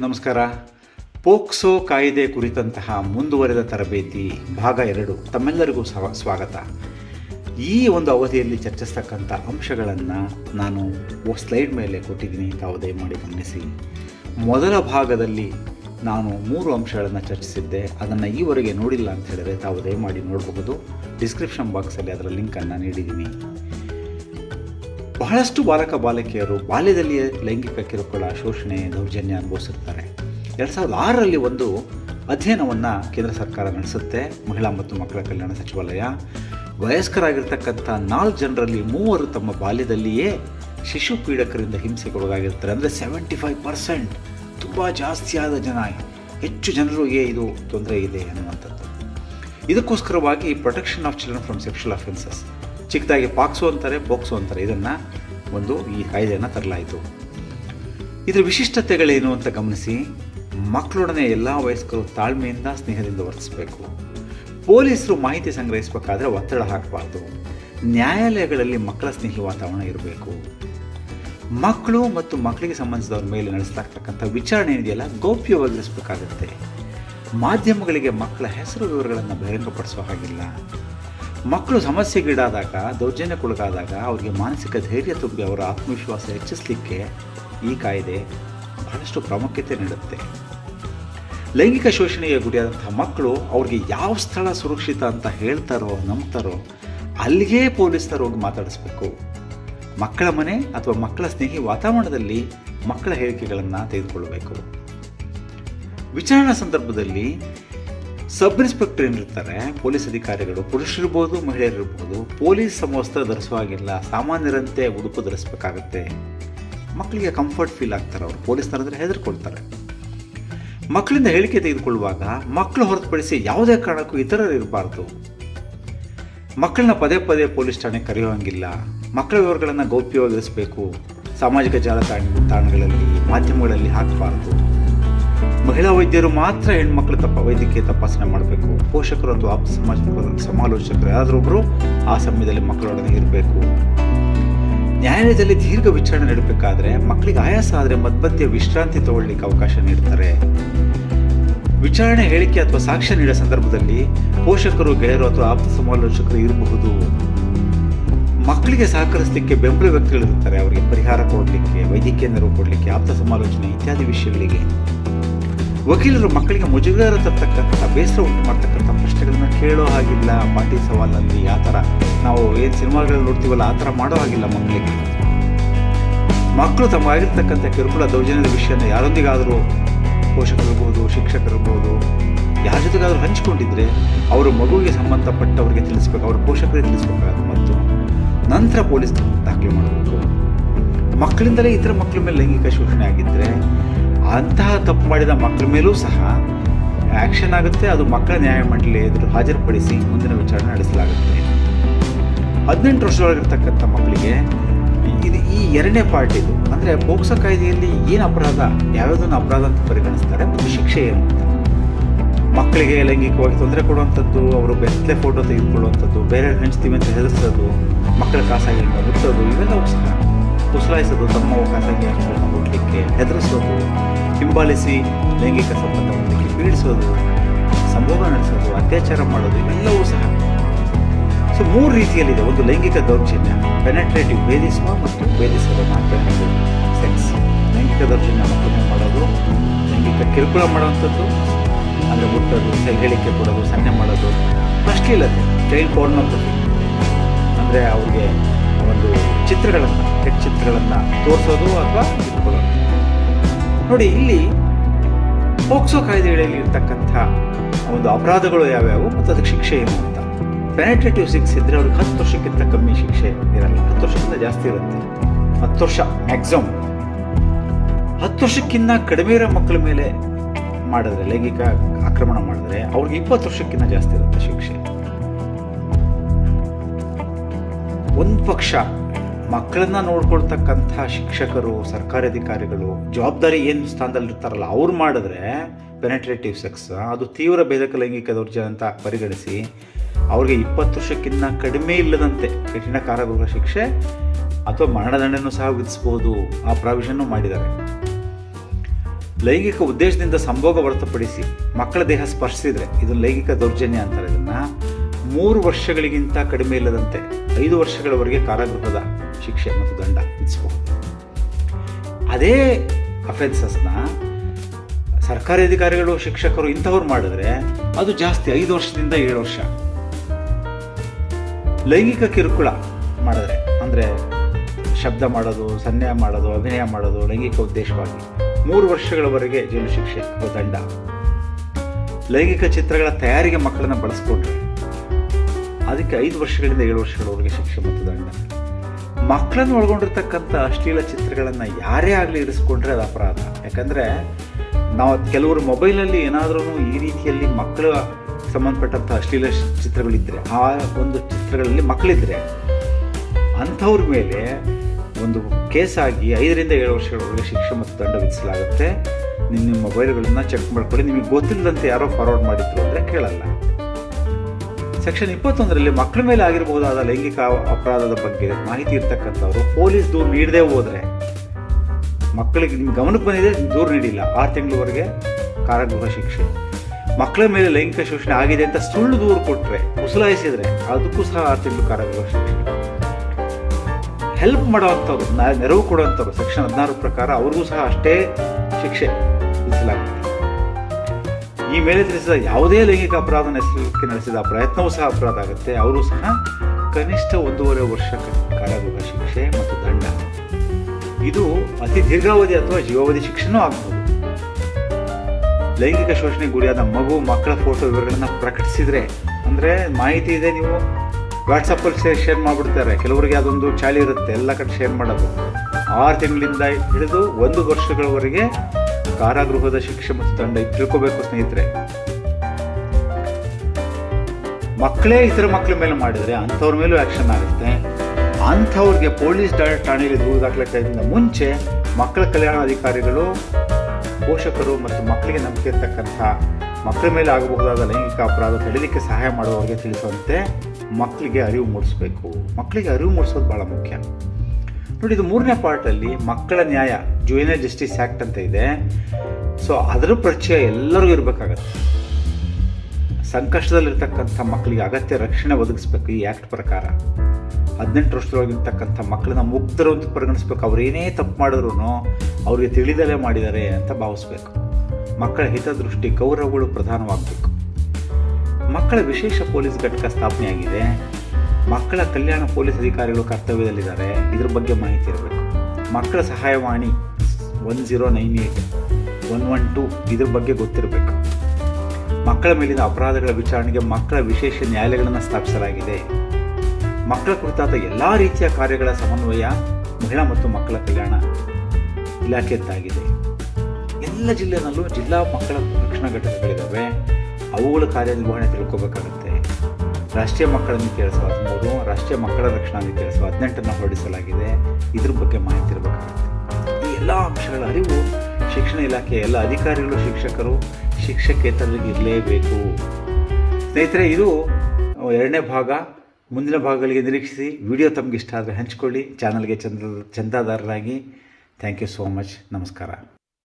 ನಮಸ್ಕಾರ. ಪೋಕ್ಸೋ ಕಾಯ್ದೆ ಕುರಿತಂತಹ ಮುಂದುವರೆದ ತರಬೇತಿ ಭಾಗ ಎರಡು ತಮ್ಮೆಲ್ಲರಿಗೂ ಸ್ವಾಗತ. ಈ ಒಂದು ಅವಧಿಯಲ್ಲಿ ಚರ್ಚಿಸ್ತಕ್ಕಂಥ ಅಂಶಗಳನ್ನು ನಾನು ಸ್ಲೈಡ್ ಮೇಲೆ ಕೊಟ್ಟಿದ್ದೀನಿ ತಾವು ದಯಮಾಡಿ ಗಮನಿಸಿ. ಮೊದಲ ಭಾಗದಲ್ಲಿ ನಾನು ಮೂರು ಅಂಶಗಳನ್ನು ಚರ್ಚಿಸಿದ್ದೆ. ಅದನ್ನು ಈವರೆಗೆ ನೋಡಿಲ್ಲ ಅಂತ ಹೇಳಿದರೆ ತಾವು ದಯಮಾಡಿ ನೋಡಬಹುದು. ಡಿಸ್ಕ್ರಿಪ್ಷನ್ ಬಾಕ್ಸಲ್ಲಿ ಅದರ ಲಿಂಕನ್ನು ನೀಡಿದ್ದೀನಿ. ಬಹಳಷ್ಟು ಬಾಲಕ ಬಾಲಕಿಯರು ಬಾಲ್ಯದಲ್ಲಿಯೇ ಲೈಂಗಿಕ ಕಿರುಕುಳ, ಶೋಷಣೆ, ದೌರ್ಜನ್ಯ ಅನುಭವಿಸಿರ್ತಾರೆ. ಎರಡು ಸಾವಿರದ ಆರರಲ್ಲಿ ಒಂದು ಅಧ್ಯಯನವನ್ನು ಕೇಂದ್ರ ಸರ್ಕಾರ ನಡೆಸುತ್ತೆ. ಮಹಿಳಾ ಮತ್ತು ಮಕ್ಕಳ ಕಲ್ಯಾಣ ಸಚಿವಾಲಯ. ವಯಸ್ಕರಾಗಿರ್ತಕ್ಕಂಥ ನಾಲ್ಕು ಜನರಲ್ಲಿ ಮೂವರು ತಮ್ಮ ಬಾಲ್ಯದಲ್ಲಿಯೇ ಶಿಶು ಪೀಡಕರಿಂದ ಹಿಂಸೆಗೊಳಗಾಗಿರ್ತಾರೆ ಅಂದರೆ ಸೆವೆಂಟಿ ಫೈವ್ ಪರ್ಸೆಂಟ್ ತುಂಬ ಜಾಸ್ತಿಯಾದ ಜನ, ಹೆಚ್ಚು ಜನರಿಗೆ ಇದು ತೊಂದರೆ ಇದೆ ಅನ್ನುವಂಥದ್ದು. ಇದಕ್ಕೋಸ್ಕರವಾಗಿ protection of children from sexual offences ಚಿಕ್ಕದಾಗಿ ಪಾಕ್ಸೋ ಅಂತಾರೆ ಬೋಕ್ಸೋ ಅಂತಾರೆ. ಇದನ್ನು ಒಂದು ಈ ಕಾಯ್ದೆಯನ್ನು ತರಲಾಯಿತು. ಇದರ ವಿಶಿಷ್ಟತೆಗಳೇನು ಅಂತ ಗಮನಿಸಿ ಮಕ್ಕಳೊಡನೆ ಎಲ್ಲ ವಯಸ್ಕರು ತಾಳ್ಮೆಯಿಂದ, ಸ್ನೇಹದಿಂದ ವರ್ತಿಸಬೇಕು. ಪೊಲೀಸರು ಮಾಹಿತಿ ಸಂಗ್ರಹಿಸಬೇಕಾದ್ರೆ ಒತ್ತಡ ಹಾಕಬಾರ್ದು. ನ್ಯಾಯಾಲಯಗಳಲ್ಲಿ ಮಕ್ಕಳ ಸ್ನೇಹಿ ವಾತಾವರಣ ಇರಬೇಕು. ಮಕ್ಕಳು ಮತ್ತು ಮಕ್ಕಳಿಗೆ ಸಂಬಂಧಿಸಿದವ್ರ ಮೇಲೆ ನಡೆಸಲಾಗ್ತಕ್ಕಂಥ ವಿಚಾರಣೆ ಏನಿದೆಯಲ್ಲ ಗೌಪ್ಯವಾಗಿರಿಸಬೇಕಾಗುತ್ತೆ ಮಾಧ್ಯಮಗಳಿಗೆ ಮಕ್ಕಳ ಹೆಸರು ವಿವರಗಳನ್ನು ಬಹಿರಂಗಪಡಿಸೋ ಹಾಗಿಲ್ಲ. ಮಕ್ಕಳು ಸಮಸ್ಯೆಗೀಡಾದಾಗ, ದೌರ್ಜನ್ಯಕ್ಕೊಳಗಾದಾಗ ಅವರಿಗೆ ಮಾನಸಿಕ ಧೈರ್ಯ ತುಂಬಿ ಅವರ ಆತ್ಮವಿಶ್ವಾಸ ಹೆಚ್ಚಿಸಲಿಕ್ಕೆ ಈ ಕಾಯ್ದೆ ಬಹಳಷ್ಟು ಪ್ರಾಮುಖ್ಯತೆ ನೀಡುತ್ತೆ. ಲೈಂಗಿಕ ಶೋಷಣೆಗೆ ಗುರಿಯಾದಂಥ ಮಕ್ಕಳು ಅವ್ರಿಗೆ ಯಾವ ಸ್ಥಳ ಸುರಕ್ಷಿತ ಅಂತ ಹೇಳ್ತಾರೋ, ನಂಬ್ತಾರೋ, ಅಲ್ಲಿಗೇ ಪೊಲೀಸರು ಹೋಗಿ ಮಾತಾಡಿಸ್ಬೇಕು. ಮಕ್ಕಳ ಮನೆ ಅಥವಾ ಮಕ್ಕಳ ಸ್ನೇಹಿ ವಾತಾವರಣದಲ್ಲಿ ಮಕ್ಕಳ ಹೇಳಿಕೆಗಳನ್ನು ತೆಗೆದುಕೊಳ್ಳಬೇಕು. ವಿಚಾರಣಾ ಸಂದರ್ಭದಲ್ಲಿ ಸಬ್ ಇನ್ಸ್ಪೆಕ್ಟರ್ ಏನಿರ್ತಾರೆ, ಪೊಲೀಸ್ ಅಧಿಕಾರಿಗಳು, ಪುರುಷರಿರ್ಬೋದು, ಮಹಿಳೆಯರಿರ್ಬೋದು, ಪೊಲೀಸ್ ಸಮವಸ್ತ್ರ ಧರಿಸುವಾಗಿಲ್ಲ, ಸಾಮಾನ್ಯರಂತೆ ಉಡುಪು ಧರಿಸಬೇಕಾಗತ್ತೆ. ಮಕ್ಕಳಿಗೆ ಕಂಫರ್ಟ್ ಫೀಲ್ ಆಗ್ತಾರೆ ಅವರು ಪೊಲೀಸ್ನರಂದ್ರೆ ಹೆದರ್ಕೊಳ್ತಾರೆ. ಮಕ್ಕಳಿಂದ ಹೇಳಿಕೆ ತೆಗೆದುಕೊಳ್ಳುವಾಗ ಮಕ್ಕಳು ಹೊರತುಪಡಿಸಿ ಯಾವುದೇ ಕಾರಣಕ್ಕೂ ಇತರರು ಇರಬಾರ್ದು ಮಕ್ಕಳನ್ನ ಪದೇ ಪದೇ ಪೊಲೀಸ್ ಠಾಣೆ ಕರೆಯುವಂಗಿಲ್ಲ ಮಕ್ಕಳ ವಿವರಗಳನ್ನು ಗೌಪ್ಯವಾಗಿರಿಸಬೇಕು. ಸಾಮಾಜಿಕ ಜಾಲತಾಣ, ತಾಣಗಳಲ್ಲಿ, ಮಾಧ್ಯಮಗಳಲ್ಲಿ ಹಾಕಬಾರದು. ಮಹಿಳಾ ವೈದ್ಯರು ಮಾತ್ರ ಹೆಣ್ಮಕ್ಳು ತಪ್ಪ, ವೈದ್ಯಕೀಯ ತಪಾಸಣೆ ಮಾಡಬೇಕು. ಪೋಷಕರು ಅಥವಾ ಆಪ್ತ ಸಮಾಜ, ಸಮಾಲೋಚಕರು ಒಬ್ಬರು ಆ ಸಮಯದಲ್ಲಿ ಮಕ್ಕಳೊಡನೆ ಇರಬೇಕು. ನ್ಯಾಯಾಲಯದಲ್ಲಿ ದೀರ್ಘ ವಿಚಾರಣೆ ನೀಡಬೇಕಾದ್ರೆ ಮಕ್ಕಳಿಗೆ ಆಯಾಸ ಆದರೆ ಮಧ್ಯ ವಿಶ್ರಾಂತಿ ತಗೊಳ್ಳಿಕ್ಕೆ ಅವಕಾಶ ನೀಡ್ತಾರೆ. ವಿಚಾರಣೆ ಹೇಳಿಕೆ ಅಥವಾ ಸಾಕ್ಷ್ಯ ನೀಡೋ ಸಂದರ್ಭದಲ್ಲಿ ಪೋಷಕರು, ಗೆಳೆಯರು ಅಥವಾ ಆಪ್ತ ಸಮಾಲೋಚಕರು ಇರಬಹುದು. ಮಕ್ಕಳಿಗೆ ಸಹಕರಿಸಲಿಕ್ಕೆ ಬೆಂಬಲ ವ್ಯಕ್ತಿಗಳಿರ್ತಾರೆ ಅವರಿಗೆ ಪರಿಹಾರ ಕೊಡಲಿಕ್ಕೆ ವೈದ್ಯಕೀಯ ನೆರವು ಕೊಡಲಿಕ್ಕೆ, ಆಪ್ತ ಸಮಾಲೋಚನೆ ಇತ್ಯಾದಿ ವಿಷಯಗಳಿಗೆ. ವಕೀಲರು ಮಕ್ಕಳಿಗೆ ಮುಜುಗರ ತರ್ತಕ್ಕಂಥ ಬೇಸರ ಉಂಟು ಮಾಡ್ತಕ್ಕಂಥ ಪ್ರಶ್ನೆಗಳನ್ನ ಕೇಳೋ ಹಾಗಿಲ್ಲ. ಪಾಟಿ ಸವಾಲಲ್ಲಿ ಆ ಥರ ನಾವು ಏನು ಸಿನಿಮಾಗಳಲ್ಲಿ ನೋಡ್ತೀವಲ್ಲ, ಆ ಥರ ಮಾಡೋ ಹಾಗಿಲ್ಲ ಮಕ್ಕಳಿಗೆ. ಮಕ್ಕಳು ತಮಗಾಗಿರ್ತಕ್ಕಂಥ ಕಿರುಕುಳ ದೌರ್ಜನ್ಯದ ವಿಷಯನ ಯಾರೊಂದಿಗಾದರೂ ಪೋಷಕರಿರ್ಬೋದು ಶಿಕ್ಷಕರಿರ್ಬೋದು ಯಾರ ಜೊತೆಗಾದರೂ ಹಂಚಿಕೊಂಡಿದ್ರೆ, ಅವರು ಮಗುವಿಗೆ ಸಂಬಂಧಪಟ್ಟವರಿಗೆ ತಿಳಿಸ್ಬೇಕು, ಅವ್ರ ಪೋಷಕರಿಗೆ ತಿಳಿಸ್ಬೇಕಾಗುತ್ತೆ. ಮತ್ತು ನಂತರ ಪೊಲೀಸ್ ದಾಖಲೆ ಮಾಡಬೇಕು. ಮಕ್ಕಳಿಂದಲೇ ಇತರ ಮಕ್ಕಳ ಮೇಲೆ ಲೈಂಗಿಕ ಶೋಷಣೆ ಆಗಿದ್ದರೆ ಅಂತಹ ತಪ್ಪು ಮಾಡಿದ ಮಕ್ಕಳ ಮೇಲೂ ಸಹ ಆ್ಯಕ್ಷನ್ ಆಗುತ್ತೆ. ಅದು ಮಕ್ಕಳ ನ್ಯಾಯಮಂಡಳಿ ಎದುರು ಹಾಜರುಪಡಿಸಿ ಮುಂದಿನ ವಿಚಾರಣೆ ನಡೆಸಲಾಗುತ್ತೆ. ಹದಿನೆಂಟು ವರ್ಷದೊಳಗಿರ್ತಕ್ಕಂಥ ಮಕ್ಕಳಿಗೆ ಇದು ಈ ಎರಡನೇ ಪಾರ್ಟ್ ಇದು. ಅಂದರೆ ಪೋಕ್ಸೋ ಕಾಯ್ದೆಯಲ್ಲಿ ಏನು ಅಪರಾಧ, ಯಾವ್ಯಾವುದನ್ನು ಅಪರಾಧ ಅಂತ ಪರಿಗಣಿಸ್ತಾರೆ ಮತ್ತು ಶಿಕ್ಷೆ ಏನು ಮಕ್ಕಳಿಗೆ ಲೈಂಗಿಕವಾಗಿ ತೊಂದರೆ ಕೊಡುವಂಥದ್ದು, ಅವರು ಬೆತ್ತಲೆ ಫೋಟೋ ತೆಗೆದುಕೊಳ್ಳುವಂಥದ್ದು, ಬೇರೆ ಹೆಂಚ್ತೀವಿ ಅಂತ ಹೆದರ್ಸೋದು ಮಕ್ಕಳ ಖಾಸಗಿಯಿಂದ ಮುಟ್ಟೋದು ಇವೆಲ್ಲವೂ ಸಹ ಕುಸಲಾಯಿಸೋದು ತಮ್ಮ ಖಾಸಗಿ ಹಕ್ಕುಗಳನ್ನ ಮುಟ್ಟಲಿಕ್ಕೆ ಹೆದರಿಸೋದು, ಹಿಂಬಾಲಿಸಿ ಲೈಂಗಿಕ ಸಂಬಂಧ ಹೊಂದಲಿಕ್ಕೆ ಪೀಡಿಸೋದು, ಸಂಭೋಗ ನಡೆಸೋದು, ಅತ್ಯಾಚಾರ ಮಾಡೋದು, ಇವೆಲ್ಲವೂ ಸಹ. ಸೊ ಮೂರು ರೀತಿಯಲ್ಲಿದೆ ಒಂದು ಲೈಂಗಿಕ ದೌರ್ಜನ್ಯ ಪೆನೆಟ್ರೇಟಿವ್ ಭೇದಿಸುವ ಮತ್ತು ಭೇದಿಸದ ಮಾತಾಡೋದು ಸೆಕ್ಸ್ ಲೈಂಗಿಕ ದೌರ್ಜನ್ಯ ಮಕ್ಕಳನ್ನ ಮಾಡೋದು, ಲೈಂಗಿಕ ಕಿರುಕುಳ ಮಾಡುವಂಥದ್ದು, ಅಂದರೆ ಮುಟ್ಟೋದು, ಸೆಲ್ ಹೇಳಿಕೆ ಕೊಡೋದು, ಸನ್ನೆ ಮಾಡೋದು ಅಶ್ಲೀಲತೆ ಚೈಲ್ಡ್ ಪೋರ್ನೋಗ್ರಫಿ ಅಂದರೆ ಅವ್ರಿಗೆ ಒಂದು ಚಿತ್ರಗಳನ್ನು ಕೆಟ್ಟ ಚಿತ್ರಗಳನ್ನು ತೋರಿಸೋದು ಅಥವಾ ಇಟ್ಕೊಳ್ಳೋದು. ನೋಡಿ, ಇಲ್ಲಿ ಪೋಕ್ಸೋ ಕಾಯ್ದೆಗಳಲ್ಲಿ ಇರ್ತಕ್ಕಂಥ ಒಂದು ಅಪರಾಧಗಳು ಯಾವ್ಯಾವು ಮತ್ತು ಅದಕ್ಕೆ ಶಿಕ್ಷೆ ಏನು ಅಂತ. ಪೆನೆಟ್ರೇಟಿವ್ ಸಿಕ್ಸ್ ಇದ್ದರೆ ಅವ್ರಿಗೆ ಹತ್ತು ವರ್ಷಕ್ಕಿಂತ ಕಮ್ಮಿ ಶಿಕ್ಷೆ ಇರಲ್ಲ. ಹತ್ತು ವರ್ಷಕ್ಕಿಂತ ಜಾಸ್ತಿ ಇರುತ್ತೆ. ಹತ್ತು ವರ್ಷ ಮ್ಯಾಕ್ಸಿಮಮ್ ಹತ್ತು ವರ್ಷಕ್ಕಿಂತ ಕಡಿಮೆ ಇರೋ ಮಕ್ಕಳ ಮೇಲೆ ಮಾಡಿದ್ರೆ, ಲೈಂಗಿಕ ಆಕ್ರಮಣ ಮಾಡಿದ್ರೆ ಅವ್ರಿಗೆ ಇಪ್ಪತ್ತು ವರ್ಷಕ್ಕಿಂತ ಜಾಸ್ತಿ ಇರುತ್ತೆ ಶಿಕ್ಷೆ. ಒಂದು ಪಕ್ಷ ಮಕ್ಕಳನ್ನ ನೋಡ್ಕೊಳ್ತಕ್ಕಂಥ ಶಿಕ್ಷಕರು ಸರ್ಕಾರಿ ಅಧಿಕಾರಿಗಳು ಜವಾಬ್ದಾರಿ ಏನು ಸ್ಥಾನದಲ್ಲಿ ಇರ್ತಾರಲ್ಲ ಅವ್ರು ಮಾಡಿದ್ರೆ ಪೆನೆಟ್ರೇಟಿವ್ ಸೆಕ್ಸ್ ಅದು ತೀವ್ರ ಭೇದಕ ಲೈಂಗಿಕ ದೌರ್ಜನ್ಯ ಅಂತ ಪರಿಗಣಿಸಿ ಅವ್ರಿಗೆ ಇಪ್ಪತ್ತು ವರ್ಷಕ್ಕಿಂತ ಕಡಿಮೆ ಇಲ್ಲದಂತೆ ಕಠಿಣ ಕಾರಾಗೃಹ ಶಿಕ್ಷೆ ಅಥವಾ ಮರಣದಂಡನೂ ಸಹ ವಿಧಿಸ್ಬೋದು ಆ ಪ್ರಾವಿಷನ್ನು ಮಾಡಿದ್ದಾರೆ. ಲೈಂಗಿಕ ಉದ್ದೇಶದಿಂದ ಸಂಭೋಗ ಹೊರತುಪಡಿಸಿ ಮಕ್ಕಳ ದೇಹ ಸ್ಪರ್ಶಿಸಿದ್ರೆ ಇದು ಲೈಂಗಿಕ ದೌರ್ಜನ್ಯ ಅಂತಾರೆ ಇದನ್ನ. ಮೂರು ವರ್ಷಗಳಿಗಿಂತ ಕಡಿಮೆ ಇಲ್ಲದಂತೆ ಐದು ವರ್ಷಗಳವರೆಗೆ ಕಾರಾಗೃಹದ ಶಿಕ್ಷೆ ಮತ್ತು ದಂಡ ವಿಧಿಸಬಹುದು. ಅದೇ ಅಫೆನ್ಸಸ್ನ ಸರ್ಕಾರಿ ಅಧಿಕಾರಿಗಳು, ಶಿಕ್ಷಕರು ಇಂಥವ್ರು ಮಾಡಿದ್ರೆ ಅದು ಜಾಸ್ತಿ ಐದು ವರ್ಷದಿಂದ ಏಳು ವರ್ಷ. ಲೈಂಗಿಕ ಕಿರುಕುಳ ಮಾಡಿದ್ರೆ, ಅಂದರೆ ಶಬ್ದ ಮಾಡೋದು ಸನ್ನೆ ಮಾಡೋದು ಅಭಿನಯ ಮಾಡೋದು ಲೈಂಗಿಕ ಉದ್ದೇಶವಾಗಿ ಮೂರು ವರ್ಷಗಳವರೆಗೆ ಜೈಲು ಶಿಕ್ಷೆ ದಂಡ. ಲೈಂಗಿಕ ಚಿತ್ರಗಳ ತಯಾರಿಗೆ ಮಕ್ಕಳನ್ನ ಬಳಸ್ಕೊಂಡ್ರೆ ಅದಕ್ಕೆ ಐದು ವರ್ಷಗಳಿಂದ ಏಳು ವರ್ಷಗಳವರೆಗೆ ಶಿಕ್ಷೆ ಮತ್ತು ದಂಡ. ಮಕ್ಕಳನ್ನು ಒಳಗೊಂಡಿರ್ತಕ್ಕಂಥ ಅಶ್ಲೀಲ ಚಿತ್ರಗಳನ್ನು ಯಾರೇ ಆಗಲಿ ಇರಿಸ್ಕೊಂಡ್ರೆ ಅದು ಅಪರಾಧ. ಯಾಕಂದರೆ ನಾವು ಕೆಲವರು ಮೊಬೈಲಲ್ಲಿ ಏನಾದರೂ ಈ ರೀತಿಯಲ್ಲಿ ಮಕ್ಕಳ ಸಂಬಂಧಪಟ್ಟಂಥ ಅಶ್ಲೀಲ ಚಿತ್ರಗಳಿದ್ದರೆ ಆ ಒಂದು ಚಿತ್ರಗಳಲ್ಲಿ ಮಕ್ಕಳಿದ್ದರೆ ಅಂಥವ್ರ ಮೇಲೆ ಒಂದು ಕೇಸಾಗಿ ಐದರಿಂದ ಏಳು ವರ್ಷಗಳವರೆಗೆ ಶಿಕ್ಷೆ ಮತ್ತು ದಂಡ ವಿಧಿಸಲಾಗುತ್ತೆ. ನಿಮ್ಮ ಮೊಬೈಲ್ಗಳನ್ನ ಚೆಕ್ ಮಾಡ್ಕೊಳ್ಳಿ. ನಿಮಗೆ ಗೊತ್ತಿಲ್ಲದಂತೆ ಯಾರೋ ಫಾರ್ವರ್ಡ್ ಮಾಡಿದ್ರು ಅಂದರೆ ಕೇಳಲ್ಲ. ಸೆಕ್ಷನ್ ಇಪ್ಪತ್ತೊಂದರಲ್ಲಿ ಮಕ್ಕಳ ಮೇಲೆ ಆಗಿರಬಹುದಾದ ಲೈಂಗಿಕ ಅಪರಾಧದ ಬಗ್ಗೆ ಮಾಹಿತಿ ಇರ್ತಕ್ಕಂಥವ್ರು ಪೊಲೀಸ್ ದೂರು ನೀಡದೆ ಹೋದರೆ ಮಕ್ಕಳಿಗೆ ನಿಮ್ಮ ಗಮನಕ್ಕೆ ಬಂದಿದೆ ದೂರು ನೀಡಿಲ್ಲ. ಆರು ತಿಂಗಳವರೆಗೆ ಕಾರಾಗೃಹ ಶಿಕ್ಷೆ. ಮಕ್ಕಳ ಮೇಲೆ ಲೈಂಗಿಕ ಶೋಷಣೆ ಆಗಿದೆ ಅಂತ ಸುಳ್ಳು ದೂರು ಕೊಟ್ಟರೆ ಉಸಲಾಯಿಸಿದರೆ ಅದಕ್ಕೂ ಸಹ ಆರು ತಿಂಗಳು ಕಾರಾಗೃಹ ಶಿಕ್ಷೆ. ಹೆಲ್ಪ್ ಮಾಡೋವಂಥವ್ರು ನೆರವು ಕೊಡುವಂಥವ್ರು ಸೆಕ್ಷನ್ ಹದಿನಾರು ಪ್ರಕಾರ ಅವ್ರಿಗೂ ಸಹ ಅಷ್ಟೇ ಶಿಕ್ಷೆ. ಈ ಮೇಲೆ ತಿಳಿಸಿದ ಯಾವುದೇ ಲೈಂಗಿಕ ಅಪರಾಧ ನಡೆಸಲಿಕ್ಕೆ ನಡೆಸಿದ ಪ್ರಯತ್ನವೂ ಸಹ ಅಪರಾಧ ಆಗುತ್ತೆ. ಅವರು ಸಹ ಕನಿಷ್ಠ ಒಂದೂವರೆ ವರ್ಷ ಕಾರಾಗೃಹ ಶಿಕ್ಷೆ ಮತ್ತು ದಂಡ. ಇದು ಅತಿ ದೀರ್ಘಾವಧಿ ಅಥವಾ ಜೀವಾವಧಿ ಶಿಕ್ಷೆನೂ ಆಗ್ಬೋದು. ಲೈಂಗಿಕ ಶೋಷಣೆಗೆ ಗುರಿಯಾದ ಮಗು, ಮಕ್ಕಳ ಫೋಟೋ ವಿವರಗಳನ್ನು ಪ್ರಕಟಿಸಿದರೆ, ಅಂದರೆ ಮಾಹಿತಿ ಇದೆ ನೀವು ವಾಟ್ಸಪ್ಪಲ್ಲಿ ಶೇರ್ ಶೇರ್ ಮಾಡಿಬಿಡ್ತಾರೆ. ಕೆಲವರಿಗೆ ಅದೊಂದು ಚಾಳಿ ಇರುತ್ತೆ. ಎಲ್ಲ ಕಡೆ ಶೇರ್ ಮಾಡೋದು. ಆರು ತಿಂಗಳಿಂದ ಹಿಡಿದು ಒಂದು ವರ್ಷಗಳವರೆಗೆ ಕಾರಾಗೃಹದ ಶಿಕ್ಷೆ ಮತ್ತು ದಂಡ ತಿಳ್ಕೋಬೇಕು ಸ್ನೇಹಿತರೆ. ಮಕ್ಕಳೇ ಇತರ ಮಕ್ಕಳ ಮೇಲೆ ಮಾಡಿದರೆ ಅಂಥವ್ರ ಮೇಲೂ ಆ್ಯಕ್ಷನ್ ಆಗುತ್ತೆ. ಅಂಥವ್ರಿಗೆ ಪೊಲೀಸ್ ಠಾಣೆಯಲ್ಲಿ ದೂರು ದಾಖಲಾತಿಯಿಂದ ಮುಂಚೆ ಮಕ್ಕಳ ಕಲ್ಯಾಣ ಅಧಿಕಾರಿಗಳು, ಪೋಷಕರು ಮತ್ತು ಮಕ್ಕಳಿಗೆ ನಂಬಿಕೆ ಇರ್ತಕ್ಕಂಥ ಮಕ್ಕಳ ಮೇಲೆ ಆಗಬಹುದಾದ ಲೈಂಗಿಕ ಅಪರಾಧ ತಡೆಯಲಿಕ್ಕೆ ಸಹಾಯ ಮಾಡುವವರಿಗೆ ತಿಳಿಸುವಂತೆ ಮಕ್ಕಳಿಗೆ ಅರಿವು ಮೂಡಿಸಬೇಕು. ಮಕ್ಕಳಿಗೆ ಅರಿವು ಮೂಡಿಸೋದು ಭಾಳ ಮುಖ್ಯ. ನೋಡಿ, ಇದು ಮೂರನೇ ಪಾರ್ಟಲ್ಲಿ ಮಕ್ಕಳ ನ್ಯಾಯ. ಜುವೆನಲ್ ಜಸ್ಟಿಸ್ ಆ್ಯಕ್ಟ್ ಅಂತ ಇದೆ. ಸೊ ಅದರ ಪರಿಚಯ ಎಲ್ಲರಿಗೂ ಇರಬೇಕಾಗತ್ತೆ. ಸಂಕಷ್ಟದಲ್ಲಿರ್ತಕ್ಕಂಥ ಮಕ್ಕಳಿಗೆ ಅಗತ್ಯ ರಕ್ಷಣೆ ಒದಗಿಸ್ಬೇಕು ಈ ಆ್ಯಕ್ಟ್ ಪ್ರಕಾರ. ಹದಿನೆಂಟು ವರ್ಷದೊಳಗಿರ್ತಕ್ಕಂಥ ಮಕ್ಕಳನ್ನ ಮುಕ್ತರು ಅಂತ ಪರಿಗಣಿಸ್ಬೇಕು. ಏನೇ ತಪ್ಪು ಮಾಡಿದ್ರು ಅವ್ರಿಗೆ ತಿಳಿದಲೇ ಮಾಡಿದ್ದಾರೆ ಅಂತ ಭಾವಿಸ್ಬೇಕು. ಮಕ್ಕಳ ಹಿತದೃಷ್ಟಿ, ಗೌರವಗಳು ಪ್ರಧಾನವಾಗಬೇಕು. ಮಕ್ಕಳ ವಿಶೇಷ ಪೊಲೀಸ್ ಘಟಕ ಸ್ಥಾಪನೆಯಾಗಿದೆ. ಮಕ್ಕಳ ಕಲ್ಯಾಣ ಪೊಲೀಸ್ ಅಧಿಕಾರಿಗಳು ಕರ್ತವ್ಯದಲ್ಲಿದ್ದಾರೆ. ಇದ್ರ ಬಗ್ಗೆ ಮಾಹಿತಿ ಇರಬೇಕು. ಮಕ್ಕಳ ಸಹಾಯವಾಣಿ. One zero nine eight one one two ಇದ್ರ ಬಗ್ಗೆ ಗೊತ್ತಿರಬೇಕು. ಮಕ್ಕಳ ಮೇಲಿನ ಅಪರಾಧಗಳ ವಿಚಾರಣೆಗೆ ಮಕ್ಕಳ ವಿಶೇಷ ನ್ಯಾಯಾಲಯಗಳನ್ನು ಸ್ಥಾಪಿಸಲಾಗಿದೆ. ಮಕ್ಕಳ ಕುರಿತಾದ ಎಲ್ಲ ರೀತಿಯ ಕಾರ್ಯಗಳ ಸಮನ್ವಯ ಮಹಿಳಾ ಮತ್ತು ಮಕ್ಕಳ ಕಲ್ಯಾಣ ಇಲಾಖೆಯದ್ದಾಗಿದೆ. ಎಲ್ಲ ಜಿಲ್ಲೆನಲ್ಲೂ ಜಿಲ್ಲಾ ಮಕ್ಕಳ ರಕ್ಷಣಾ ಘಟಕಗಳಿದ್ದಾವೆ. ಅವುಗಳ ಕಾರ್ಯನಿರ್ವಹಣೆ ತಿಳ್ಕೋಬೇಕಾಗುತ್ತೆ. ರಾಷ್ಟ್ರೀಯ ಮಕ್ಕಳ ನೀತಿ ಎರಡು ಸಾವಿರದ ಮೂರು ರಾಷ್ಟ್ರೀಯ ಮಕ್ಕಳ ರಕ್ಷಣಾ ನೀತಿ ಎರಡು ಸಾವಿರದ ಹದಿನೆಂಟನ್ನು ಹೊರಡಿಸಲಾಗಿದೆ. ಇದ್ರ ಬಗ್ಗೆ ಮಾಹಿತಿ ಇರಬೇಕಾಗುತ್ತೆ. ಅಂಶಗಳ ಅರಿವು ಶಿಕ್ಷಣ ಇಲಾಖೆಯ ಎಲ್ಲ ಅಧಿಕಾರಿಗಳು, ಶಿಕ್ಷಕರು ಶಿಕ್ಷಕೇತರರಿಗೆ ಇರಲೇಬೇಕು ಸ್ನೇಹಿತರೆ, ಇದು ಎರಡನೇ ಭಾಗ. ಮುಂದಿನ ಭಾಗಗಳಿಗೆ ನಿರೀಕ್ಷಿಸಿ. ವಿಡಿಯೋ ತಮಗೆ ಇಷ್ಟ ಆದರೆ ಹಂಚಿಕೊಳ್ಳಿ. ಚಾನಲ್ಗೆ ಚಂದ, ಚಂದಾದಾರರಾಗಿ. Thank you so much. ನಮಸ್ಕಾರ.